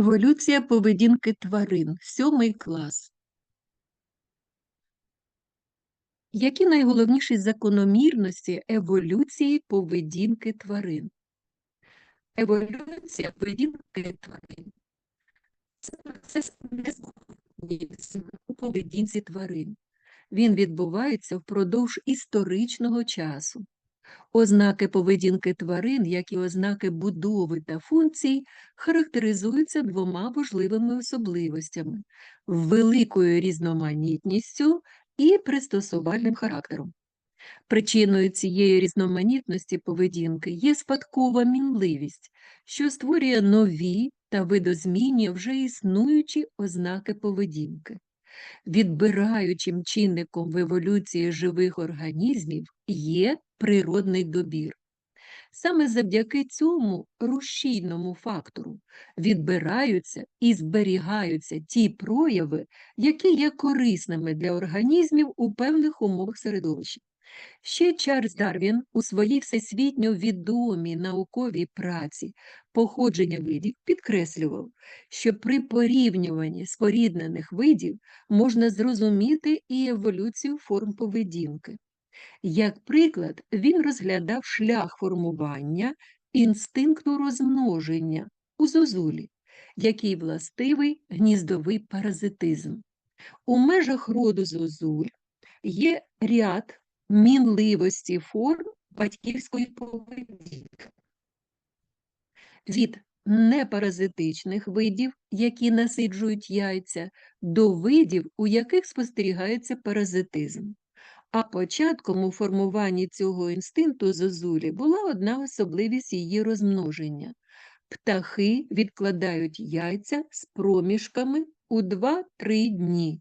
Еволюція поведінки тварин, сьомий клас. Які найголовніші закономірності еволюції поведінки тварин? Еволюція поведінки тварин це процес незмінності у поведінці тварин. Він відбувається впродовж історичного часу. Ознаки поведінки тварин, як і ознаки будови та функцій, характеризуються двома важливими особливостями великою різноманітністю і пристосувальним характером. Причиною цієї різноманітності поведінки є спадкова мінливість, що створює нові та видозмінює вже існуючі ознаки поведінки. Відбираючим чинником в еволюції живих організмів є природний добір. Саме завдяки цьому рушійному фактору відбираються і зберігаються ті прояви, які є корисними для організмів у певних умовах середовища. Ще Чарльз Дарвін у своїй всесвітньо відомій науковій праці походження видів підкреслював, що при порівнюванні споріднених видів можна зрозуміти і еволюцію форм поведінки. Як приклад, він розглядав шлях формування інстинкту розмноження у зозулі, який властивий гніздовий паразитизм. У межах роду зозуль є ряд мінливості форм батьківської поведінки. Від непаразитичних видів, які насиджують яйця, до видів, у яких спостерігається паразитизм. А початком у формуванні цього інстинкту зозулі була одна особливість її розмноження. Птахи відкладають яйця з проміжками у 2-3 дні.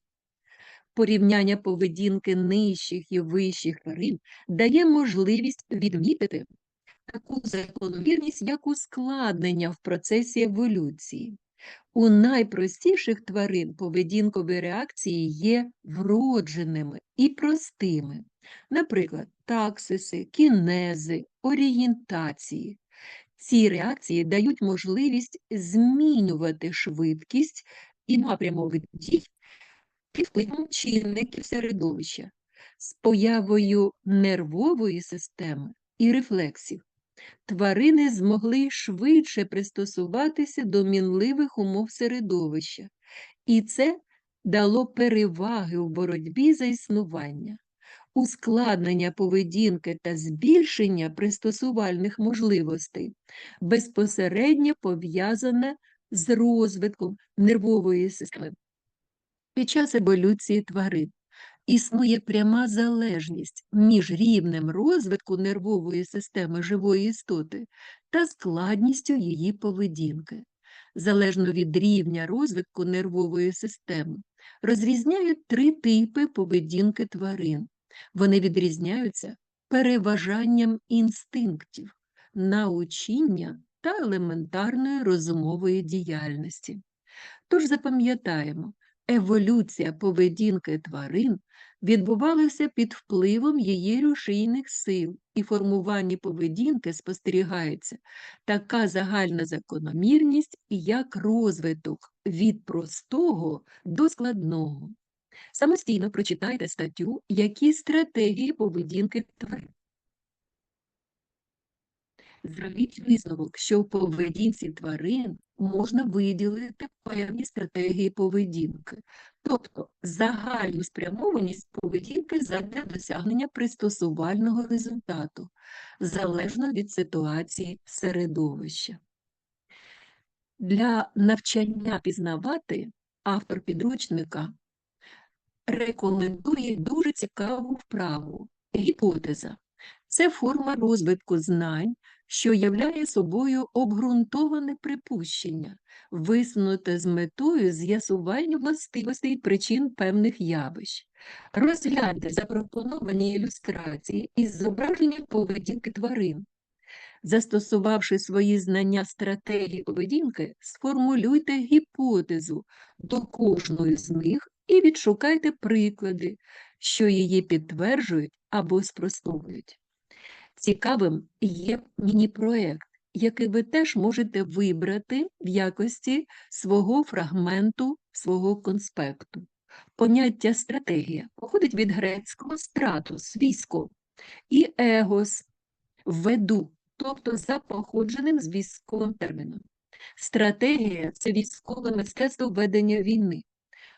Порівняння поведінки нижчих і вищих тварин дає можливість відмітити таку закономірність, як ускладнення в процесі еволюції. У найпростіших тварин поведінкові реакції є вродженими і простими, наприклад, таксиси, кінези, орієнтації. Ці реакції дають можливість змінювати швидкість і напрямок дій під впливом чинників середовища з появою нервової системи і рефлексів тварини змогли швидше пристосуватися до мінливих умов середовища, і це дало переваги у боротьбі за існування. Ускладнення поведінки та збільшення пристосувальних можливостей безпосередньо пов'язане з розвитком нервової системи під час еволюції тварин існує пряма залежність між рівнем розвитку нервової системи живої істоти та складністю її поведінки. Залежно від рівня розвитку нервової системи, розрізняють три типи поведінки тварин. Вони відрізняються переважанням інстинктів, научіння та елементарної розумової діяльності. Тож запам'ятаємо, еволюція поведінки тварин відбувалася під впливом її рушійних сил, і формуванні поведінки спостерігається така загальна закономірність, як розвиток від простого до складного. Самостійно прочитайте статтю, які стратегії поведінки тварин. Зробіть висновок, що в поведінці тварин можна виділити певні стратегії поведінки, тобто загальну спрямованість поведінки задля досягнення пристосувального результату, залежно від ситуації середовища. Для навчання пізнавати автор підручника рекомендує дуже цікаву вправу гіпотеза. Це форма розвитку знань, що являє собою обґрунтоване припущення, висунуте з метою з'ясування властивостей причин певних явищ. Розгляньте запропоновані ілюстрації із зображенням поведінки тварин. Застосувавши свої знання стратегії поведінки, сформулюйте гіпотезу до кожної з них і відшукайте приклади, що її підтверджують або спростовують. Цікавим є міні-проект, який ви теж можете вибрати в якості свого фрагменту, свого конспекту. Поняття стратегія походить від грецького стратус, військо, і егос веду, тобто за походженим з військовим терміном. Стратегія це військове мистецтво ведення війни.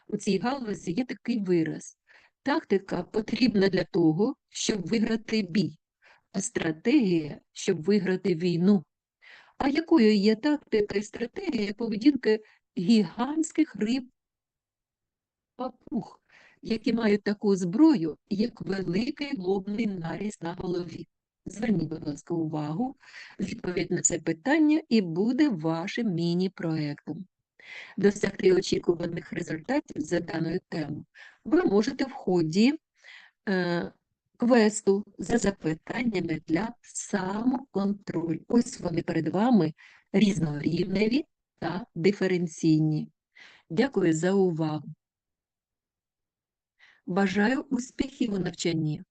У цій галузі є такий вираз. Тактика потрібна для того, щоб виграти бій, стратегія, щоб виграти війну. А якою є тактика і стратегія поведінки гігантських риб папуг, які мають таку зброю, як великий лобний наріз на голові? Зверніть, будь ласка, увагу, відповідь на це питання і буде вашим міні-проектом. Досягти очікуваних результатів за даною темою ви можете в ході е, квесту за запитаннями для самоконтролю. Ось вони перед вами різнорівневі та диференційні. Дякую за увагу. Бажаю успіхів у навчанні.